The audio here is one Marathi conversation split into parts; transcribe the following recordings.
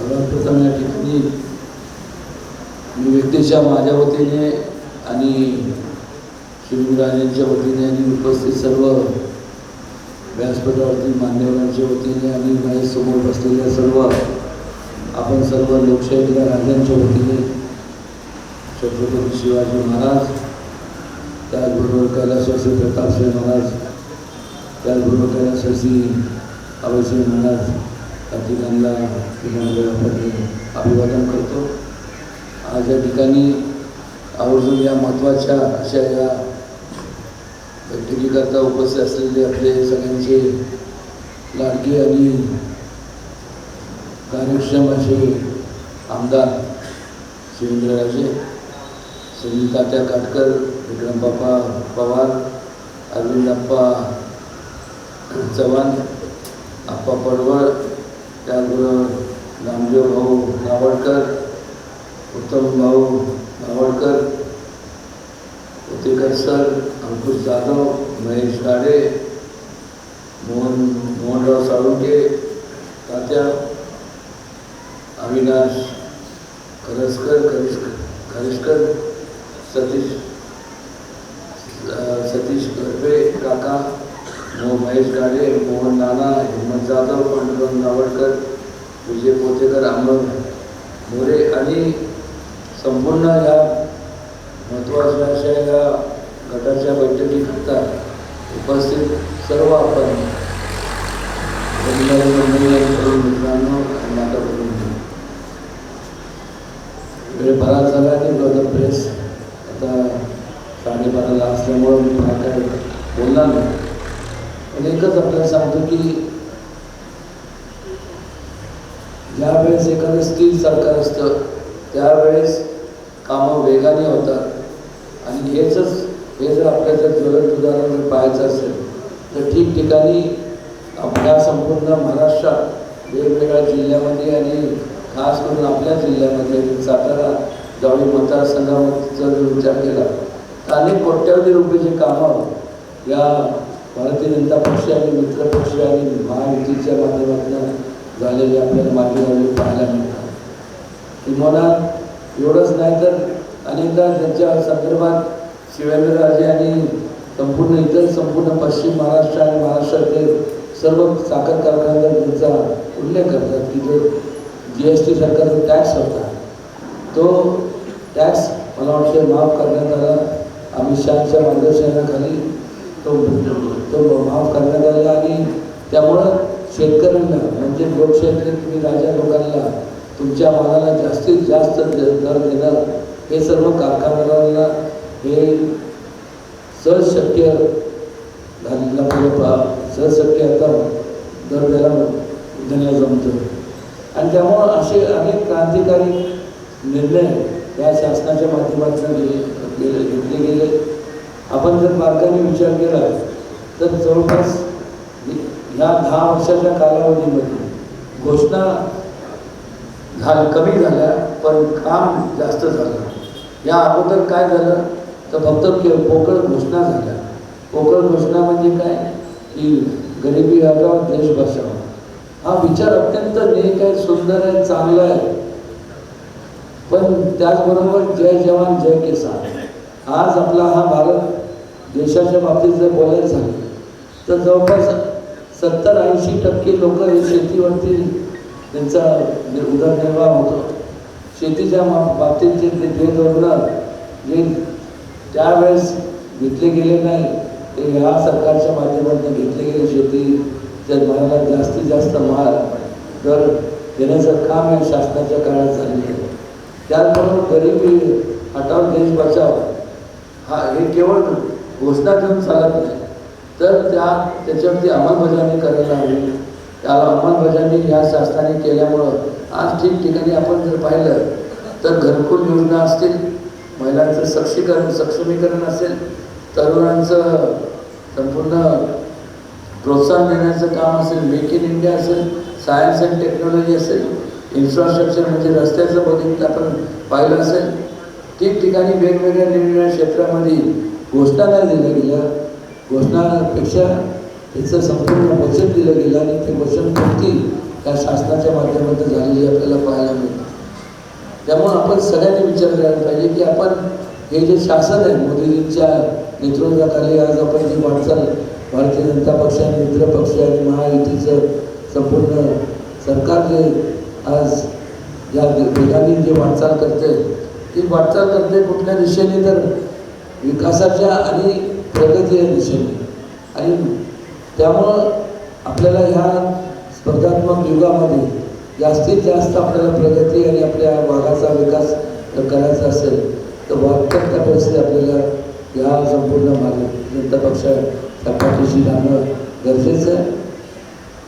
सर्वप्रथम या ठिकाणी मी व्यक्तीच्या माझ्या वतीने आणि शिवराजांच्या वतीने आणि उपस्थित सर्व व्यासपीठावरती मान्यवरांच्या वतीने आणि माझ्यासमोर बसलेल्या सर्व आपण सर्व लोकशाहीच्या राजांच्या वतीने छत्रपती शिवाजी महाराज त्याचबरोबर कैलासवासी प्रतापसिंह महाराज त्याचबरोबर कैलासवासी अभयसिंह महाराज अतिथांना ठिकाणला विनम्रपणे अभिवादन करतो. आज या ठिकाणी आवर्जून या महत्त्वाच्या अशा या बैठकीकरता उपस्थित असलेले आपले सगळ्यांचे लाडके आणि कार्यक्षम असे आमदार शिवेंद्रराजे सुनील तात्या काटकर विक्रमबापा पवार अरविंद अप्पा चव्हाण आप्पा पडवळ त्याचबरोबर रामदेव भाऊ नावडकर उत्तम भाऊ नावडकर उतेकर सर अंकुश जाधव महेश गाडे मोहन मोहनराव साळुंके तात्या अविनाश करसकर करिष्कर करिष्कर सतीश अ, सतीश गरबे काका मो महेश गाडे मोहन नाना हिम्मत जाधव पांडुरंग नावडकर विजय पोतेकर अमर मोरे आणि संपूर्ण या महत्त्वाच्या अशा या गटाच्या बैठकीकरता उपस्थित सर्व आपण मित्रांनो माता वेळ बराच झाला आणि ब्रदर प्रेस. आता साडेबाराला असल्यामुळं मी फार काय बोलणार नाही. पण एकच आपल्याला सांगतो की ज्यावेळेस एखादं स्थिर सरकार असतं त्यावेळेस कामं वेगाने होतात. आणि हेच हे जर आपल्या जर ज्वलंत उदाहरण जर पाहायचं असेल तर ठिकठिकाणी आपल्या संपूर्ण महाराष्ट्रात वेगवेगळ्या जिल्ह्यामध्ये आणि खास करून आपल्या जिल्ह्यामध्ये सातारा जावळी मतदारसंघामध्ये जर विचार केला तर अनेक कोट्यावधी रुपयाची कामं या भारतीय जनता पक्ष आणि मित्र पक्ष आणि महायुतीच्या माध्यमातून झालेले आपल्याला मागे झालेले पाहायला मिळतात. किंवा एवढंच नाही तर अनेकदा त्यांच्या संदर्भात शिवेंद्रराजे आणि संपूर्ण इतर संपूर्ण पश्चिम महाराष्ट्र आणि महाराष्ट्रातील सर्व साखर कारखानदार त्यांचा उल्लेख करतात की जो जी एस टी सरकारचा टॅक्स होता तो टॅक्स मला वाटतं माफ करण्यात आला. अमित शहाच्या मार्गदर्शनाखाली तो तो माफ करण्यात आला आणि त्यामुळं शेतकऱ्यांना म्हणजे लोकशाहीतले तुम्ही राजा लोकांना तुमच्या मालाला जास्तीत जास्त दर देणं हे सर्व कारखानदारांना हे सहज शक्य झालेलं सहज शक्य आता दर द्यायला देण्याला जमतं आणि त्यामुळं असे अनेक क्रांतिकारी निर्णय या शासनाच्या माध्यमातून गेले गेले घेतले गेले. आपण जर बारकाने विचार केला तर जवळपास ह्या दहा वर्षाच्या कालावधीमध्ये घोषणा झाल कमी झाल्या पण काम जास्त झालं. या अगोदर काय झालं तर फक्त के पोकळ घोषणा झाल्या. पोकळ घोषणा म्हणजे काय? की गरिबी हटाव देश बचाव हा विचार अत्यंत नेक आहे सुंदर आहे चांगला आहे. पण त्याचबरोबर जय जवान जय किसान. आज आपला हा भारत देशाच्या बाबतीत जर बोलायचं झालं तर जवळपास सत्तर ऐंशी टक्के लोक हे शेतीवरती त्यांचा उदरनिर्वाह होतो. शेतीच्या मा- बाबतीत जे ते धोरणं जे त्यावेळेस घेतले गेले नाही ते ह्या सरकारच्या माध्यमातून घेतले गेले. शेती जर जास्तीत जास्त माल दर देण्याचं काम या शासनाच्या काळात झालेलं आहे. त्याचबरोबर गरिबी हटाव देश बचाव हा हे केवळ घोषणा ठेवून चालत नाही. तर त्या त्याच्यावरती अंमलबजावणी करायला हवी. त्याला अंमलबजावणी या शासनाने केल्यामुळं आज ठिकठिकाणी आपण जर पाहिलं तर घरकुल योजना असतील महिलांचं सक्षीकरण सक्षमीकरण असेल तरुणांचं संपूर्ण प्रोत्साहन देण्याचं काम असेल मेक इन इंडिया असेल सायन्स अँड टेक्नॉलॉजी असेल इन्फ्रास्ट्रक्चर म्हणजे रस्त्याचं बघितलं आपण पाहिलं असेल ठिकठिकाणी वेगवेगळ्या वेगवेगळ्या क्षेत्रामध्ये घोषणा नाही दिल्या गेल्या. घोषणापेक्षा त्याचं संपूर्ण वचन दिलं गेलं आणि ते वचन कोणती? त्या शासनाच्या माध्यमातून झालेली आपल्याला पाहायला मिळते. त्यामुळं आपण सगळ्यांनी विचार करायला पाहिजे की आपण हे जे शासन आहे मोदीजींच्या नेतृत्वाखाली आज आपण जी वाटचाल भारतीय जनता पक्ष आणि मित्र पक्ष आणि महायुतीचं संपूर्ण सरकार जे आज या ठिकाणी जे वाटचाल करते ती वाटचाल करते कुठल्या दिशेने तर विकासाच्या आणि प्रगतीच्या दिशेने. आणि त्यामुळं आपल्याला ह्या स्पर्धात्मक युगामध्ये जास्तीत जास्त आपल्याला प्रगती आणि आपल्या भागाचा विकास जर करायचा असेल तर वाटतं त्या परिस्थिती आपल्याला या संपूर्ण भारतीय जनता पक्षाच्या पाठीशी जाणं गरजेचं आहे.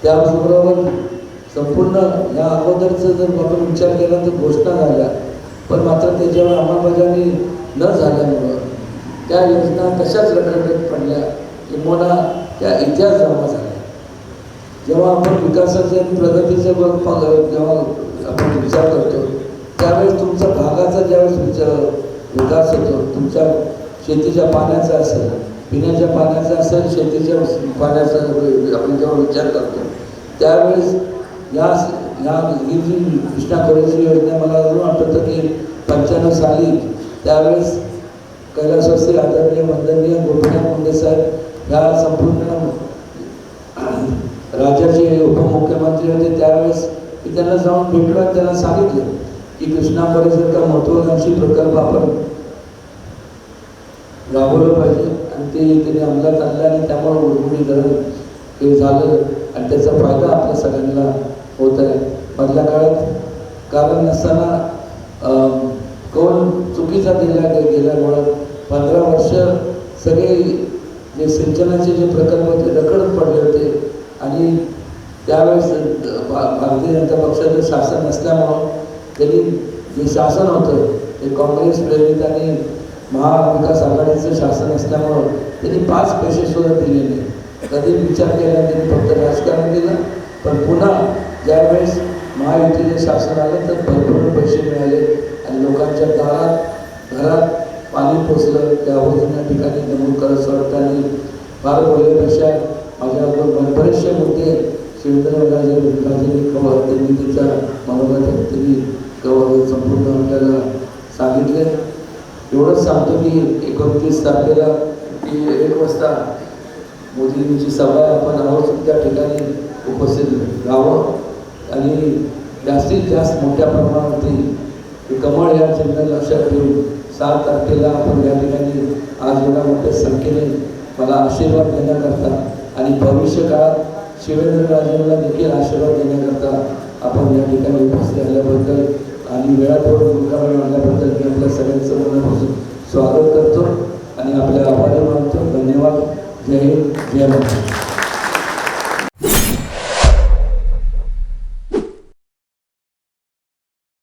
त्याचबरोबर संपूर्ण या अगोदरचं जर आपण विचार केला तर घोषणा झाल्या पण मात्र त्याच्यावर अंमलबजावणी न झाल्यामुळं त्या योजना तशाच रखडत पडल्या किंवा त्या इतिहास जमा झाल्या. जेव्हा आपण विकासाचे प्रगतीचे बघ प- जेव्हा आपण विचार करतो त्यावेळेस तुमचा भागाचा ज्यावेळेस विचार विकास होतो तुमच्या शेतीच्या पाण्याचा असेल पिण्याच्या पाण्याचा असेल शेतीच्या पाण्याचा आपण जेव्हा विचार करतो त्यावेळेस या या ही जी कृष्णा खोऱ्याची योजना मला अजून आठवतं की पंच्याण्णव साली त्यावेळेस कैलासवासी आदरणीय वंदनीय गोपीनाथ मुंडे साहेब ह्या संपूर्ण राज्याचे उपमुख्यमंत्री होते. त्यावेळेस मी त्यांना जाऊन भेटलो आणि त्यांना सांगितलं की कृष्णा परिसरचा महत्वाकांक्षी प्रकल्प आपण राबवलं पाहिजे. आणि ते त्यांनी अंमलात आणलं आणि त्यामुळे उर्मिणी धरण हे झालं आणि त्याचा फायदा आपल्या सगळ्यांना होत आहे. मधल्या काळात कारण नसताना अं, कौल चुकीचा दिला गे- गेल्यामुळं पंधरा वर्ष सगळे जे सिंचनाचे जे प्रकल्प होते रखडत पडले होते. आणि त्यावेळेस भा- भारतीय जनता पक्षाचं शासन नसल्यामुळं त्यांनी जे शासन होतं ते काँग्रेस प्रेरित आणि महाविकास आघाडीचं शासन असल्यामुळं त्यांनी पाच पैसे सुद्धा दिले नाही. कधी विचार केला त्यांनी फक्त राजकारण केलं. पण पुन्हा ज्यावेळेस महायुतीचं शासन आलं तर भरपूर पैसे मिळाले. आणि लोकांच्या दारात घरात पाणी पोचलं त्या या ठिकाणी नमूद करत सोडताना फार बोलण्यापेक्षा माझ्याबरोबर बरेचसे मुद्दे शिवेंद्रराजे राजांनी कवा त्यांनी त्याच्या मनोगत त्यांनी कव्हर संपूर्ण आपल्याला सांगितले. एवढंच सांगतो की एकोणतीस तारखेला की एक वाजता मोदींची सभा आपण आहोत त्या ठिकाणी उपस्थित राहावं. आणि जास्तीत जास्त मोठ्या प्रमाणावरती कमळ या चिन्ह लक्षात ठेवून सात तारखेला आपण या ठिकाणी आज एवढ्या मोठ्या संख्येने मला आशीर्वाद देण्याकरता आणि भविष्य काळात शिवेंद्रराजेंना देखील आशीर्वाद देण्याकरता आपण या ठिकाणी उपस्थित झाल्याबद्दल आणि वेळापूर्व मुलगा वेळ आणल्याबद्दल मी आपल्या सगळ्यांचं मनापासून स्वागत करतो आणि आपल्या आभारी मानतो. धन्यवाद. जय हिंद. जय महाराष्ट्र.